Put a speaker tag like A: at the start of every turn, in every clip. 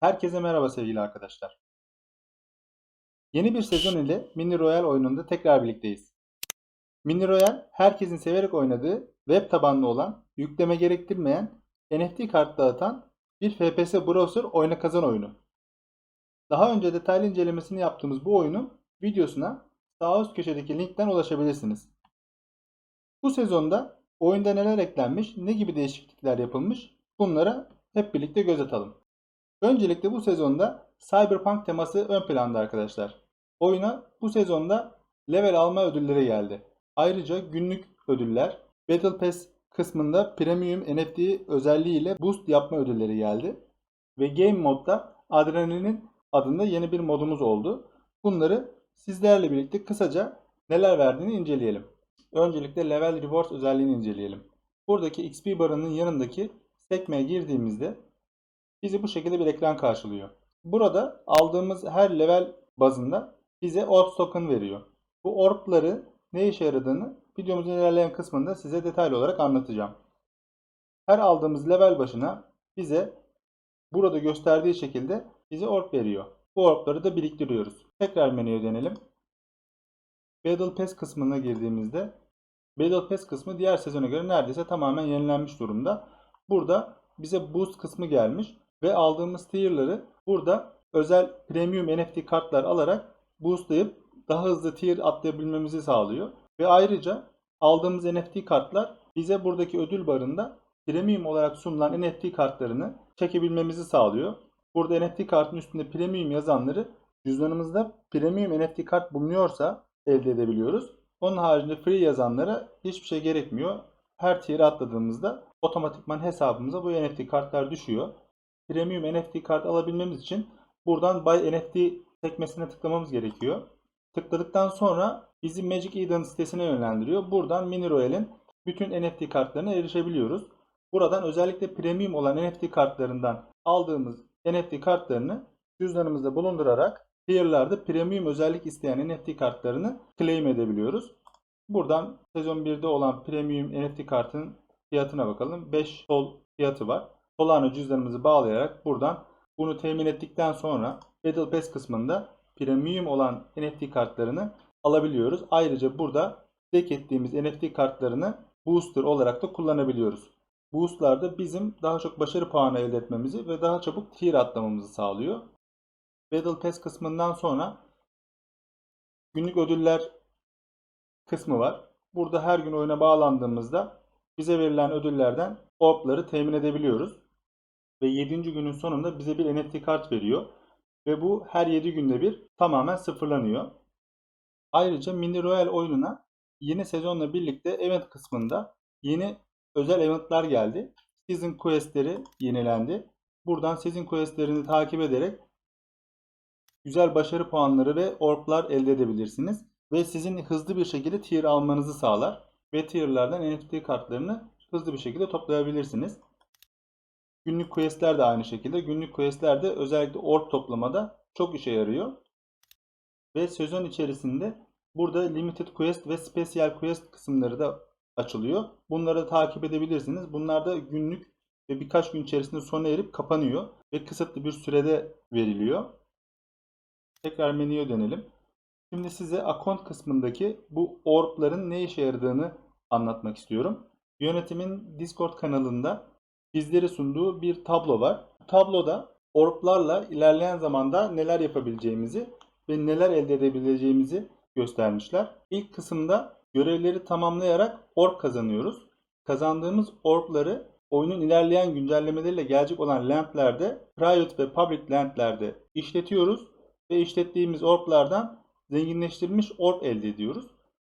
A: Herkese merhaba sevgili arkadaşlar. Yeni bir sezon ile Mini Royal oyununda tekrar birlikteyiz. Mini Royal herkesin severek oynadığı web tabanlı olan, yükleme gerektirmeyen, NFT kart dağıtan bir FPS browser oyna kazan oyunu. Daha önce detaylı incelemesini yaptığımız bu oyunun videosuna sağ üst köşedeki linkten ulaşabilirsiniz. Bu sezonda oyunda neler eklenmiş, ne gibi değişiklikler yapılmış bunlara hep birlikte göz atalım. Öncelikle bu sezonda Cyberpunk teması ön planda arkadaşlar. Oyuna bu sezonda level alma ödülleri geldi. Ayrıca günlük ödüller, Battle Pass kısmında Premium NFT özelliğiyle boost yapma ödülleri geldi. Ve Game Mode'da Adrenaline adında yeni bir modumuz oldu. Bunları sizlerle birlikte kısaca neler verdiğini inceleyelim. Öncelikle Level Rewards özelliğini inceleyelim. Buradaki XP barının yanındaki sekmeye girdiğimizde bizi bu şekilde bir ekran karşılıyor. Burada aldığımız her level bazında bize orb token veriyor. Bu orbları ne işe yaradığını videomuzun ilerleyen kısmında size detaylı olarak anlatacağım. Her aldığımız level başına bize burada gösterdiği şekilde bize orb veriyor. Bu orbları da biriktiriyoruz. Tekrar menüye dönelim. Battle Pass kısmına girdiğimizde Battle Pass kısmı diğer sezona göre neredeyse tamamen yenilenmiş durumda. Burada bize boost kısmı gelmiş ve aldığımız tier'ları burada özel premium NFT kartlar alarak boostlayıp daha hızlı tier atlayabilmemizi sağlıyor. Ve ayrıca aldığımız NFT kartlar bize buradaki ödül barında premium olarak sunulan NFT kartlarını çekebilmemizi sağlıyor. Burada NFT kartın üstünde premium yazanları cüzdanımızda premium NFT kart bulunuyorsa elde edebiliyoruz. Onun haricinde free yazanlara hiçbir şey gerekmiyor. Her tier atladığımızda otomatikman hesabımıza bu NFT kartlar düşüyor. Premium NFT kart alabilmemiz için buradan Buy NFT sekmesine tıklamamız gerekiyor. Tıkladıktan sonra bizi Magic Eden sitesine yönlendiriyor. Buradan Mini Royal'in bütün NFT kartlarına erişebiliyoruz. Buradan özellikle premium olan NFT kartlarından aldığımız NFT kartlarını cüzdanımızda bulundurarak tier'larda premium özellik isteyen NFT kartlarını claim edebiliyoruz. Buradan sezon 1'de olan premium NFT kartının fiyatına bakalım. 5 sol fiyatı var. Solana cüzdanımızı bağlayarak buradan bunu temin ettikten sonra Battle Pass kısmında premium olan NFT kartlarını alabiliyoruz. Ayrıca burada stack ettiğimiz NFT kartlarını booster olarak da kullanabiliyoruz. Boostlar da bizim daha çok başarı puanı elde etmemizi ve daha çabuk tier atlamamızı sağlıyor. Battle Pass kısmından sonra günlük ödüller kısmı var. Burada her gün oyuna bağlandığımızda bize verilen ödüllerden orbları temin edebiliyoruz. Ve 7. günün sonunda bize bir NFT kart veriyor. Ve bu her 7 günde bir tamamen sıfırlanıyor. Ayrıca Mini Royal oyununa yeni sezonla birlikte event kısmında yeni özel eventler geldi. Season questleri yenilendi. Buradan season questlerini takip ederek güzel başarı puanları ve orblar elde edebilirsiniz. Ve sizin hızlı bir şekilde tier almanızı sağlar. Ve tierlerden NFT kartlarını hızlı bir şekilde toplayabilirsiniz. Günlük questler de aynı şekilde. Günlük questler de özellikle orb toplamada çok işe yarıyor. Ve sezon içerisinde burada limited quest ve special quest kısımları da açılıyor. Bunları takip edebilirsiniz. Bunlar da günlük ve birkaç gün içerisinde sona erip kapanıyor ve kısıtlı bir sürede veriliyor. Tekrar menüye dönelim. Şimdi size account kısmındaki bu orbların ne işe yaradığını anlatmak istiyorum. Yönetimin Discord kanalında bizlere sunduğu bir tablo var. Tabloda orblarla ilerleyen zamanda neler yapabileceğimizi ve neler elde edebileceğimizi göstermişler. İlk kısımda görevleri tamamlayarak orb kazanıyoruz. Kazandığımız orbları oyunun ilerleyen güncellemeleriyle gelecek olan landlerde, private ve public landlerde işletiyoruz ve işlettiğimiz orblardan zenginleştirilmiş orb elde ediyoruz.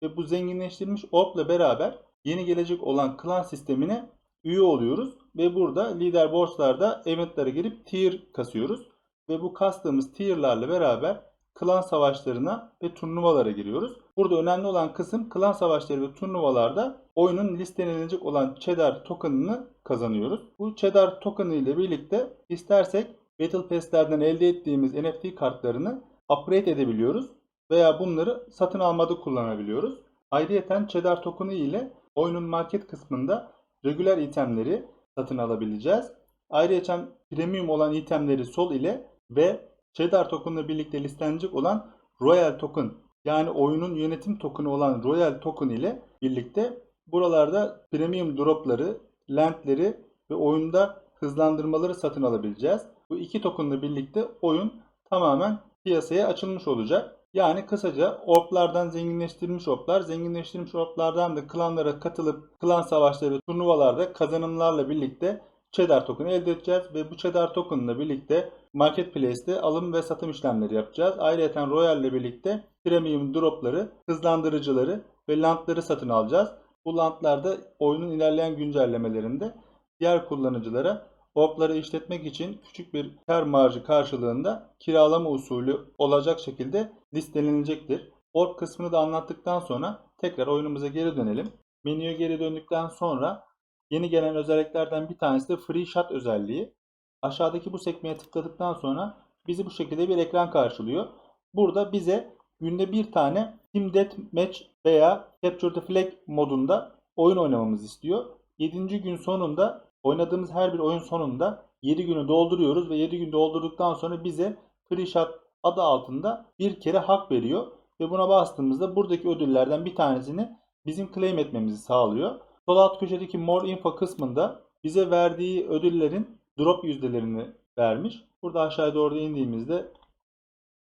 A: Ve bu zenginleştirilmiş orbla beraber yeni gelecek olan klan sistemine üye oluyoruz ve burada lider borçlarda eventlere girip tier kasıyoruz ve bu kastığımız tierlarla beraber klan savaşlarına ve turnuvalara giriyoruz. Burada önemli olan kısım klan savaşları ve turnuvalarda oyunun listelenecek olan Cheddar token'ını kazanıyoruz. Bu Cheddar token'ı ile birlikte istersek Battle Pass'lerden elde ettiğimiz NFT kartlarını upgrade edebiliyoruz veya bunları satın almada kullanabiliyoruz. Ayrıyeten Cheddar token'ı ile oyunun market kısmında regüler itemleri satın alabileceğiz. Ayrıca premium olan itemleri sol ile ve Cheddar token'la birlikte listelenecek olan Royal token yani oyunun yönetim token'ı olan Royal token ile birlikte buralarda premium dropları, landleri ve oyunda hızlandırmaları satın alabileceğiz. Bu iki token'la birlikte oyun tamamen piyasaya açılmış olacak. Yani kısaca orklardan zenginleştirilmiş orklar, zenginleştirilmiş orklardan da klanlara katılıp klan savaşları ve turnuvalarda kazanımlarla birlikte Cheddar token elde edeceğiz ve bu Cheddar token ile birlikte Marketplace'te alım ve satım işlemleri yapacağız. Ayrıca Royal ile birlikte premium dropları, hızlandırıcıları ve landları satın alacağız. Bu landlarda oyunun ilerleyen güncellemelerinde diğer kullanıcılara orkları işletmek için küçük bir kar marjı karşılığında kiralama usulü olacak şekilde listeleninecektir. Ork kısmını da anlattıktan sonra tekrar oyunumuza geri dönelim. Menüye geri döndükten sonra yeni gelen özelliklerden bir tanesi de Free Shot özelliği. Aşağıdaki bu sekmeye tıkladıktan sonra bizi bu şekilde bir ekran karşılıyor. Burada bize günde bir tane Team Deathmatch veya Capture the Flag modunda oyun oynamamızı istiyor. 7. gün sonunda oynadığımız her bir oyun sonunda 7 günü dolduruyoruz ve 7 gün doldurduktan sonra bize Free Shot adı altında bir kere hak veriyor ve buna bastığımızda buradaki ödüllerden bir tanesini bizim claim etmemizi sağlıyor. Sol alt köşedeki More Info kısmında bize verdiği ödüllerin drop yüzdelerini vermiş. Burada aşağıya doğru indiğimizde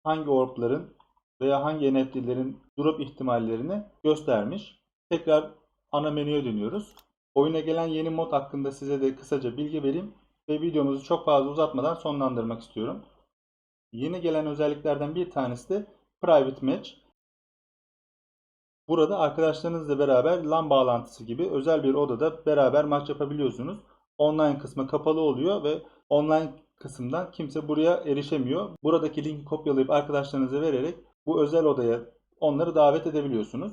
A: hangi orkların veya hangi NFT'lerin drop ihtimallerini göstermiş. Tekrar ana menüye dönüyoruz. Oyuna gelen yeni mod hakkında size de kısaca bilgi vereyim ve videomuzu çok fazla uzatmadan sonlandırmak istiyorum. Yeni gelen özelliklerden bir tanesi de Private Match. Burada arkadaşlarınızla beraber LAN bağlantısı gibi özel bir odada beraber maç yapabiliyorsunuz. Online kısmı kapalı oluyor ve online kısımdan kimse buraya erişemiyor. Buradaki linki kopyalayıp arkadaşlarınıza vererek bu özel odaya onları davet edebiliyorsunuz.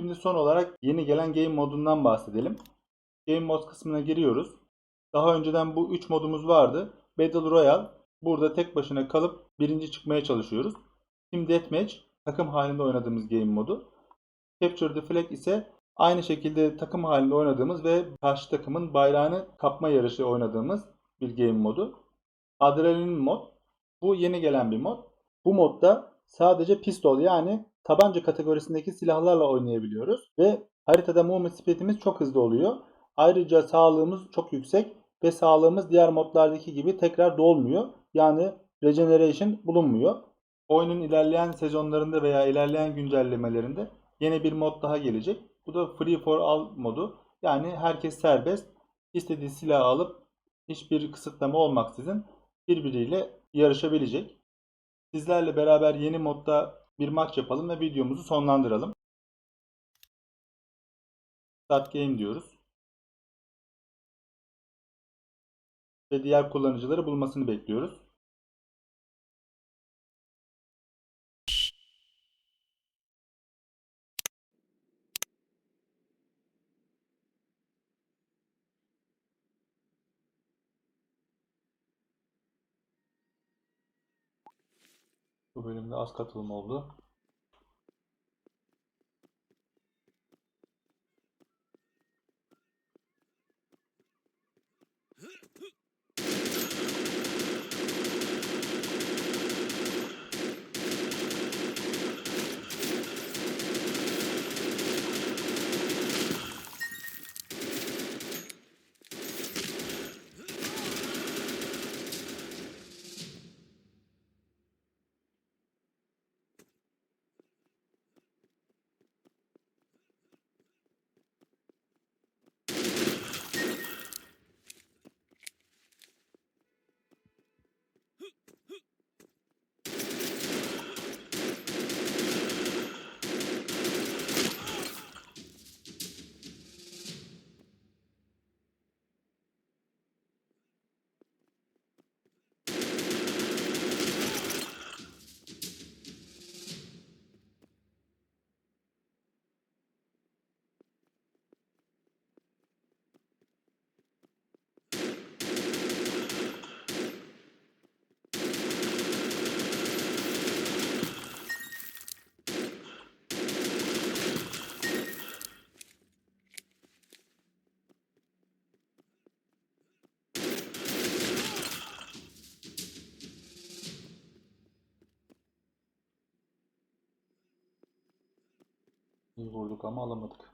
A: Şimdi son olarak yeni gelen Game modundan bahsedelim. Game mod kısmına giriyoruz. Daha önceden bu 3 modumuz vardı. Battle Royale. Burada tek başına kalıp birinci çıkmaya çalışıyoruz. Team Deathmatch takım halinde oynadığımız game modu. Capture the Flag ise aynı şekilde takım halinde oynadığımız ve karşı takımın bayrağını kapma yarışı oynadığımız bir game modu. Adrenalin mod. Bu yeni gelen bir mod. Bu modda sadece pistol yani tabanca kategorisindeki silahlarla oynayabiliyoruz ve haritada movement speed'imiz çok hızlı oluyor. Ayrıca sağlığımız çok yüksek ve sağlığımız diğer modlardaki gibi tekrar dolmuyor. Yani regeneration bulunmuyor. Oyunun ilerleyen sezonlarında veya ilerleyen güncellemelerinde yeni bir mod daha gelecek. Bu da Free for All modu. Yani herkes serbest. istediği silahı alıp hiçbir kısıtlama olmaksızın birbiriyle yarışabilecek. Sizlerle beraber yeni modda bir maç yapalım ve videomuzu sonlandıralım. Start Game diyoruz. Ve diğer kullanıcıları bulmasını bekliyoruz. Bu bölümde az katılım oldu. Vurduk ama alamadık.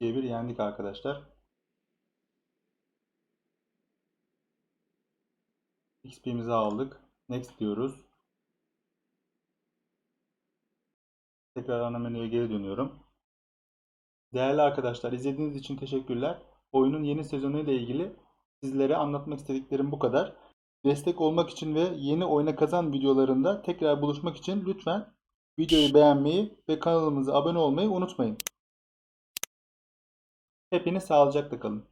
A: Diye bir yendik arkadaşlar. XP'mizi aldık. Next diyoruz. Tekrar ana menüye geri dönüyorum. Değerli arkadaşlar izlediğiniz için teşekkürler. Oyunun yeni sezonu ile ilgili sizlere anlatmak istediklerim bu kadar. Destek olmak için ve yeni oyuna kazan videolarında tekrar buluşmak için lütfen videoyu beğenmeyi ve kanalımıza abone olmayı unutmayın. Hepiniz sağlıcakla kalın.